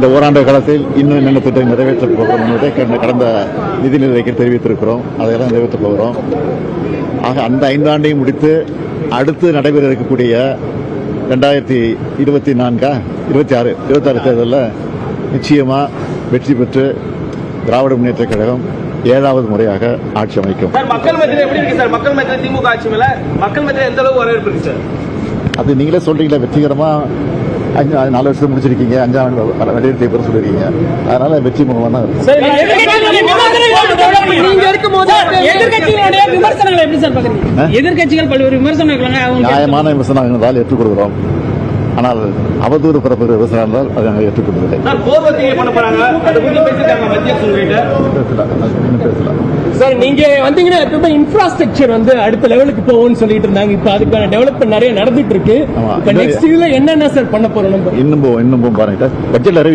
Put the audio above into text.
இந்த ஓராண்டு காலத்தில் இன்னும் என்னென்ன திட்டங்கள் நிறைவேற்றப் போகிறோம் என்பதை கடந்த- நிதி நிர்ணயிக்க தெரிவித்திருக்கிறோம். அதையெல்லாம் நிறைவேற்றப் போகிறோம். ஆக அந்த ஐந்தாண்டையும் முடித்து அடுத்து நடைபெற இருக்கக்கூடிய ரெண்டாயிரத்தி இருபத்தி நான்கா? இருபத்தி ஆறு. இருபத்தாறு தேர்தலில் நிச்சயமா வெற்றி பெற்று திராவிட முன்னேற்றக் கழகம் ஏழாவது முறையாக ஆட்சி அமைக்கும். மக்கள் மத்தியில எப்படி இருக்கு சார்? மக்கள் மத்தியில திமுக ஆட்சி மேல மக்கள் மத்தியில எந்த அளவுக்கு வரவேற்பு இருக்கு சார்? அது நீங்களே சொல்றீங்களா வெற்றிகரமா அஞ்சு நாலு வருஷம் முடிச்சிருக்கீங்க. அஞ்சாம் ஆண்டு நடைபெற்ற பெற சொல்லிருக்கீங்க. அதனால வெற்றி முகமாக தான் விமர்சனங்களை எதிர்கட்சிகள் பல்வேறு அவங்க நியாயமான விமர்சனம் இருந்தால் ஏற்றுக்கொள்கிறோம். ஆனால் அவதூறு பரப்புகிற விமர்சனம் இருந்தால் அதை நாங்கள் ஏற்றுக்கொள்வதில்லை நீங்க வந்தீங்கன்னா இன்ஃப்ராஸ்ட்ரக்சர் வந்து அடுத்த லெவலுக்கு போகும்னு சொல்லிட்டு இருந்தாங்க. இப்ப அதுக்கான டெவலப்மெண்ட் நிறைய நடந்துட்டு இருக்கு. இப்ப நெக்ஸ்ட் இதுல என்னென்ன சார் பண்ண போறோம் நம்ம? இன்னும் இன்னும் பாருங்க பட்ஜெட் அறிவிச்சு